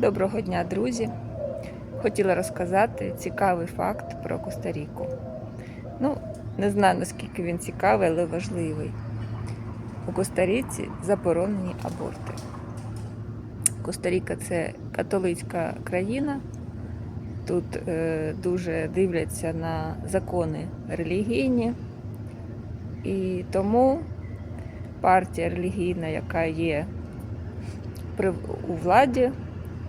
Доброго дня, друзі! Хотіла розказати цікавий факт про Коста-Ріку. Ну, не знаю, наскільки він цікавий, але важливий. У Коста-Ріці заборонені аборти. Коста-Ріка це католицька країна. Тут е, дуже дивляться на закони релігійні. І тому партія релігійна, яка є при, у владі,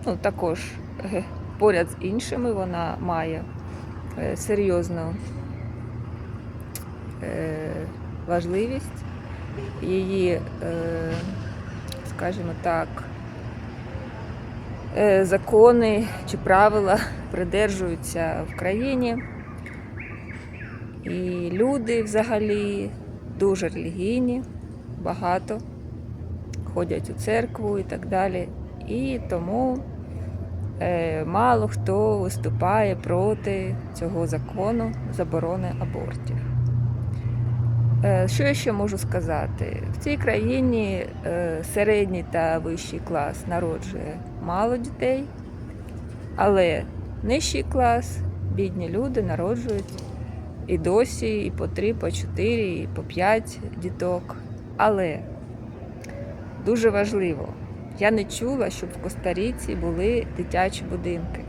ну, також е, поряд з іншими вона має е, серйозну е, важливість. Її, скажімо так, закони чи правила придержуються в країні. І люди взагалі дуже релігійні, багато ходять у церкву і так далі. І тому мало хто виступає проти цього закону заборони абортів. Е, що я ще можу сказати? В цій країні е, середній та вищий клас народжує мало дітей, але нижчий клас, бідні люди народжують і досі, і по три, по чотири, і по п'ять діток. Але дуже важливо, я не чула, щоб в Коста-Ріці були дитячі будинки.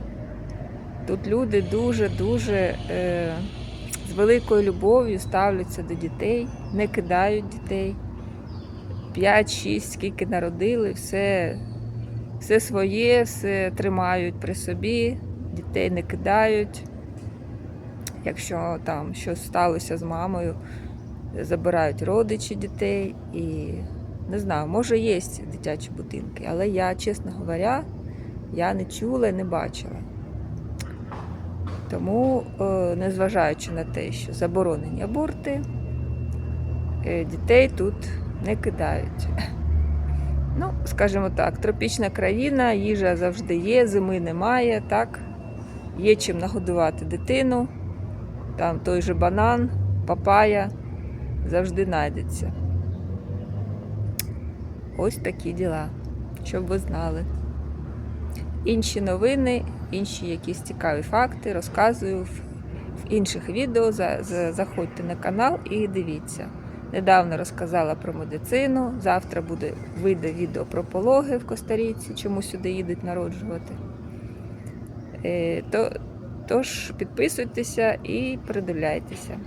Тут люди дуже-дуже е, з великою любов'ю ставляться до дітей, не кидають дітей. 5-6, скільки народили, все, все своє, все тримають при собі, дітей не кидають. Якщо там щось сталося з мамою, забирають родичі дітей і не знаю, може є дитячі будинки, але я, чесно говоря, я не чула і не бачила. Тому, е, незважаючи на те, що заборонені аборти, е, дітей тут не кидають. Ну, скажімо так, тропічна країна, їжа завжди є, зими немає, так? Є чим нагодувати дитину, там той же банан, папая завжди знайдеться. Ось такі діла, щоб ви знали. Інші новини, інші якісь цікаві факти розказую в, інших відео. За, за, заходьте на канал і дивіться. Недавно розказала про медицину. Завтра буде вийде відео про пологи в Коста-Ріці, чому сюди їдуть народжувати. Е, то, тож підписуйтеся і придивляйтеся.